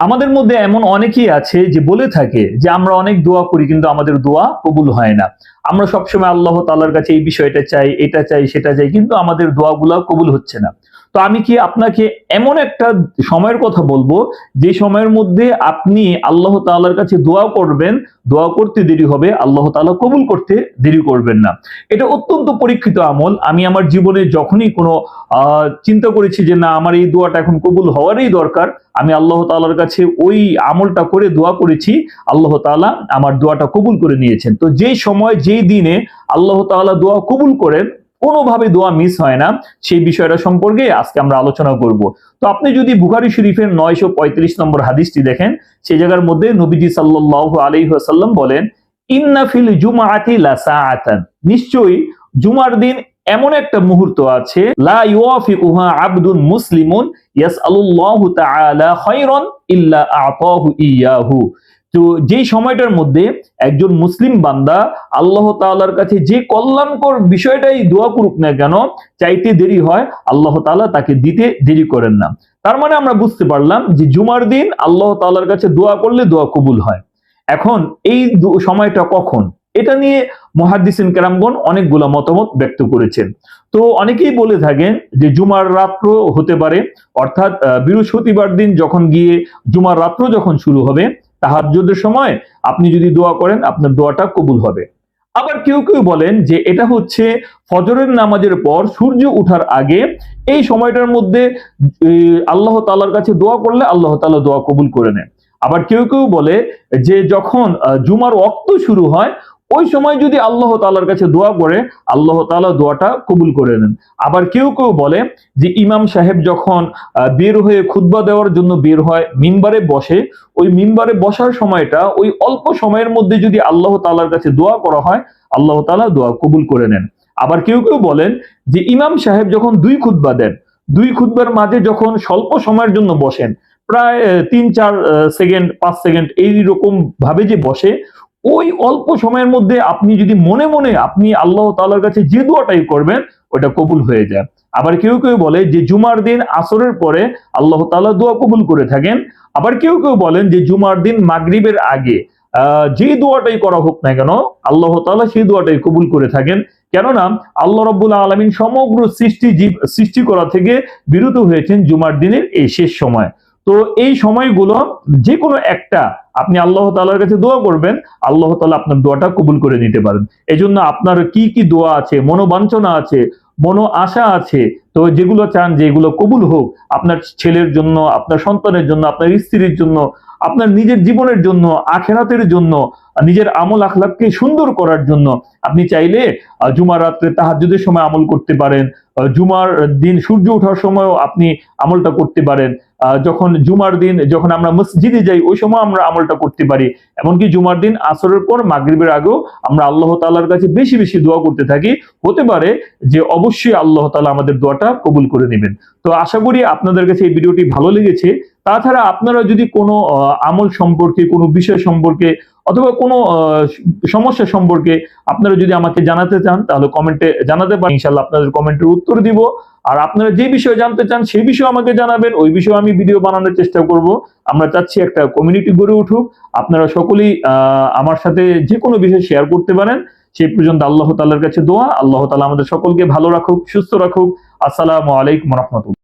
আমাদের মধ্যে এমন অনেকেই আছে যে বলে থাকে যে আমরা অনেক দোয়া করি কিন্তু আমাদের দোয়া কবুল হয় না। আমরা সবসময় আল্লাহ তাল্লার কাছে এই বিষয়টা চাই, এটা চাই, সেটা চাই কিন্তু আমাদের দোয়াগুলা কবুল হচ্ছে না। তো আমি কি আপনাকে এমন একটা সময়ের কথা বলব? যে সময়ের মধ্যে আপনি আল্লাহ তাআলার কাছে দোয়া করবেন, দোয়া করতে দেরি হবে, আল্লাহ তাআলা কবুল করতে দেরি করবেন না। এটা অত্যন্ত পরীক্ষিত আমল। আমি আমার জীবনে যখনই কোনো চিন্তা করেছি যে না, আমার এই দোয়াটা এখন কবুল হওয়ারই দরকার, আমি আল্লাহ তাআলার কাছে ওই আমলটা করে দোয়া করেছি, আল্লাহ তাআলা আমার দোয়াটা কবুল করে নিয়েছেন। তো যেই সময়, যেই দিনে আল্লাহ তাআলা দোয়া কবুল করেন কোনোভাবে দোয়া মিস হয় না, সেই বিষয়টা সম্পর্কে আজকে আমরা আলোচনা করব। তো আপনি যদি বুখারি শরীফের নয়শো পঁয়ত্রিশ নম্বর হাদিসটি দেখেন, সেই জায়গার মধ্যে নবীজি সাল্লাল্লাহু আলাইহি ওয়াসাল্লাম বলেন, ইন্না ফিল জুমাআতি লাসাআতান নিশ্চয়ই জুমার দিন এমন একটা মুহূর্ত আছে, লা ইউয়াফিকুহা আবদুন মুসলিমুন ইয়াসআলুল্লাহু তাআলা খায়রান ইল্লা আতাহু ইয়াহু। তো যেই সময়টার মধ্যে একজন মুসলিম বান্দা আল্লাহ তাআলার কাছে যে কল্যাণকর বিষয়টাই দোয়া করুক না কেন, চাইতে দেরি হয়, আল্লাহ তালা তাকে দিতে দেরি করেন না। তার মানে আমরা বুঝতে পারলাম যে জুমার দিন আল্লাহ তাআলার কাছে দোয়া করলে দোয়া কবুল হয়। এখন এই সময়টা কখন? এটা নিয়ে মহাদ্দিসিন কেরামগণ অনেকগুলা মতামত ব্যক্ত করেছেন। তো অনেকেই বলে থাকেন যে জুমার রাত্র হতে পারে, অর্থাৎ বৃহস্পতিবার দিন যখন গিয়ে জুমার রাত্র যখন শুরু হবে তাহাজ্জুদের সময় আপনি যদি দোয়া করেন, আপনার দোয়াটা কবুল হবে। আবার কেউ কেউ বলেন যে এটা হচ্ছে ফজরের নামাজের পর সূর্য উঠার আগে এই সময়টার মধ্যে আল্লাহ তালার কাছে দোয়া করলে আল্লাহ তাল্লাহ দোয়া কবুল করে নেন। আবার কেউ কেউ বলে যে যখন জুমার অক্ত শুরু হয় ওই সময় যদি আল্লাহ তালার কাছে দোয়া করে আল্লাহ তাআলা দোয়াটা কবুল করে নেন। আবার কেউ কেউ বলে যে, ইমাম সাহেব যখন বের হয়ে খুতবা দেওয়ার জন্য বের হয়, মিম্বারে বসে, ওই মিম্বারে বসার সময়টা, ওই অল্প সময়ের মধ্যে যদি আল্লাহ তালার কাছে দোয়া করা হয়, আল্লাহ তাআলা দোয়া কবুল করে নেন। আবার কেউ কেউ বলেন যে, ইমাম সাহেব যখন দুই খুতবা দেন, দুই খুতবার মাঝে যখন স্বল্প সময়ের জন্য বসেন, প্রায় তিন, চার সেকেন্ড, পাঁচ সেকেন্ড এইরকম ভাবে যে বসে ওই অল্প সময়ের মধ্যে আপনি যদি মনে মনে আপনি আল্লাহ তাআলার কাছে যে দোয়াটাই করবেন ওটা কবুল হয়ে যায়। আবার কেউ কেউ বলে যে জুমার দিন আসরের পরে আল্লাহ তাআলা দোয়া কবুল করে থাকেন। আবার কেউ কেউ বলেন যে জুমার দিন মাগরিবের আগে। যে দোয়াটাই করা হোক না কেন, আল্লাহ তাআলা সেই দোয়াটাই কবুল করে থাকেন। কেননা, আল্লাহ রব্বুল আলমিন সমগ্র সৃষ্টি জীব, সৃষ্টি করা থেকে বিরত হয়েছেন জুমার দিনের এই শেষ সময়। তো এই সময়গুলো যে কোনো একটা আপনি আল্লাহ তালার কাছে দোয়া করবেন, আল্লাহ তালা আপনার দোয়াটা কবুল করে নিতে পারেন। এই জন্য আপনার কি কি দোয়া আছে, মনোবাঞ্ছনা আছে, মনো আশা আছে, তো যেগুলো চান যে এগুলো কবুল হোক, আপনার ছেলের জন্য, আপনার সন্তানের জন্য, আপনার স্ত্রীর জন্য, আপনার নিজের জীবনের জন্য, আখেরাতের জন্য নিজের আমল আখলাককে সুন্দর করার জন্য আপনি চাইলে জুমার রাত্রে তাহাজ্জুদের সময় আমল করতে পারেন জুমার দিন সূর্য ওঠার সময়ও আপনি আমলটা করতে পারেন যখন জুমার দিন যখন আমরা মসজিদে যাই, ওই সময় আমরা আমলটা করতে পারি। এমনকি জুমার দিন আসরের পর মাগরিবের আগেও আমরা আল্লাহ তাআলার কাছে বেশি বেশি দোয়া করতে থাকি। হতে পারে যে অবশ্যই আল্লাহ তালা আমাদের দোয়াটা কবুল করে নেবেন। তো আশা করি আপনাদের কাছে এই ভিডিওটি ভালো লেগেছে। তাছাড়া আপনারা যদি কোনো আমল সম্পর্কে, কোনো বিষয় সম্পর্কে অথবা কোনো সমস্যা সম্পর্কে আপনারা যদি আমাকে জানাতে চান, তাহলে কমেন্টে জানাতে পারেন। ইনশাল্লাহ আপনাদের কমেন্টের উত্তর দিব। আর আপনারা যে বিষয়ে জানতে চান, সেই বিষয়ে আমাকে জানাবেন। ওই বিষয়ে আমি ভিডিও বানানোর চেষ্টা করব। আমরা চাচ্ছি একটা কমিউনিটি গড়ে উঠুক। আপনারা সকলেই আমার সাথে যে কোনো বিষয় শেয়ার করতে পারেন। সেই পর্যন্ত আল্লাহ তাআলার কাছে দোয়া। আল্লাহ তাআলা আমাদের সকলকে ভালো রাখুক, সুস্থ রাখুক। আসসালামু আলাইকুম রহমতুল্লাহ।